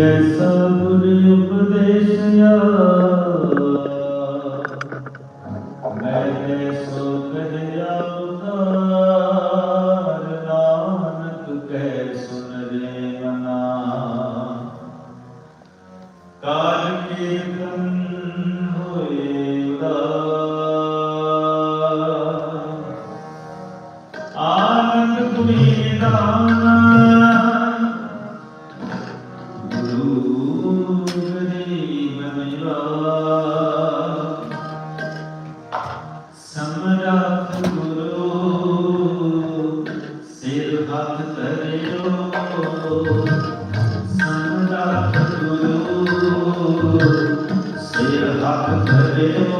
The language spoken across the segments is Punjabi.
ਜੈਸਾ ਗੁਰ ਉਪਦੇਸਿਆ ਮੈਨੇ ਸੋ ਕਹਿਆ ਉਤਾਰ ਨਾਨਕ ਕਹਿ ਸੁਨ ਰੇ ਮਨਾ। ਕਾਲ ਕੀਰਤਨ ਹੋਏ ਉਦਾਰ। ਆਨੰਦ ਤੁਮੀ ਦਾਨਾ ਸਿਰ ਹੱਥ ਧਰਿਓ।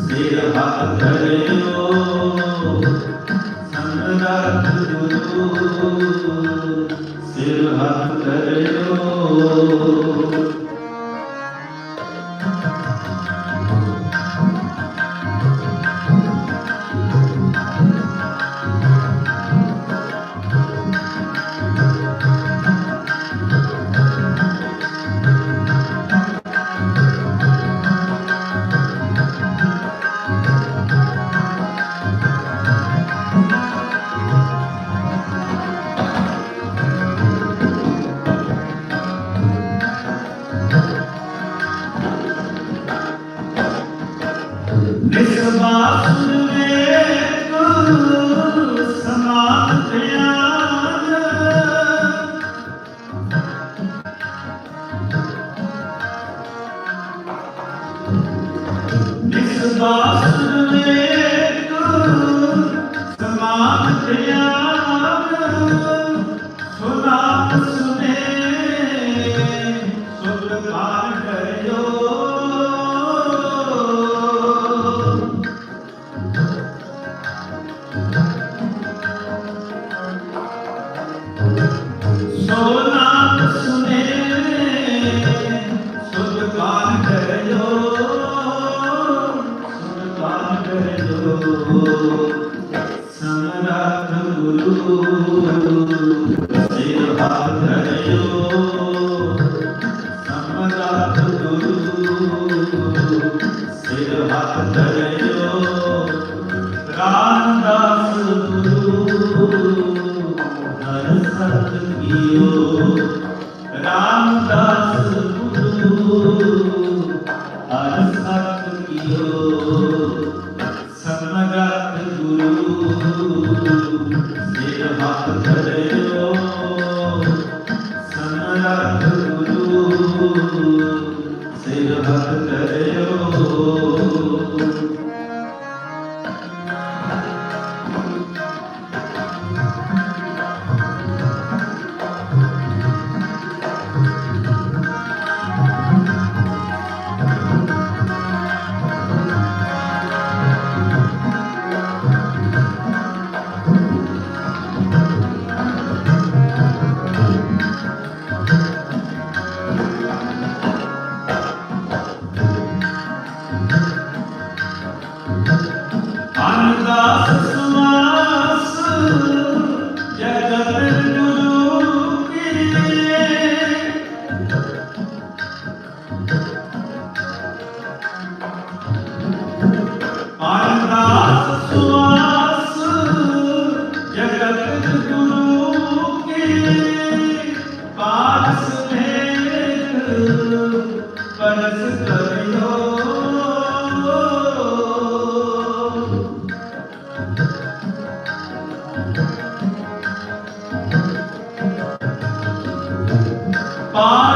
ਸਿਰ ਹੱਥ ਧਰ ਲੋ ਸੰਗ ਦਾ ਗੁਰੂ ਸਿਰ ਹੱਥ ਧਰ। ਲੋ ਇਸ ਬਾਸ ਨੇ Bye.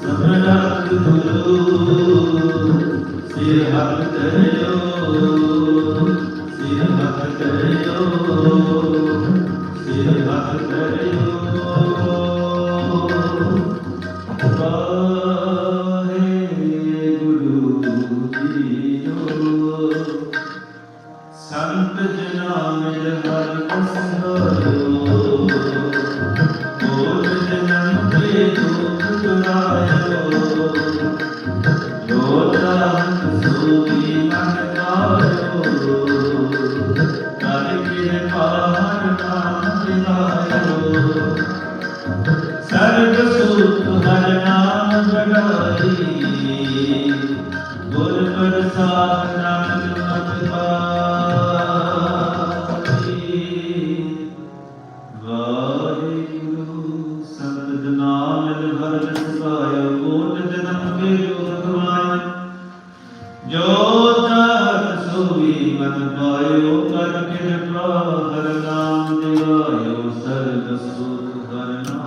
Sabrat Guru ਜਸੂ ਕਰਨਾ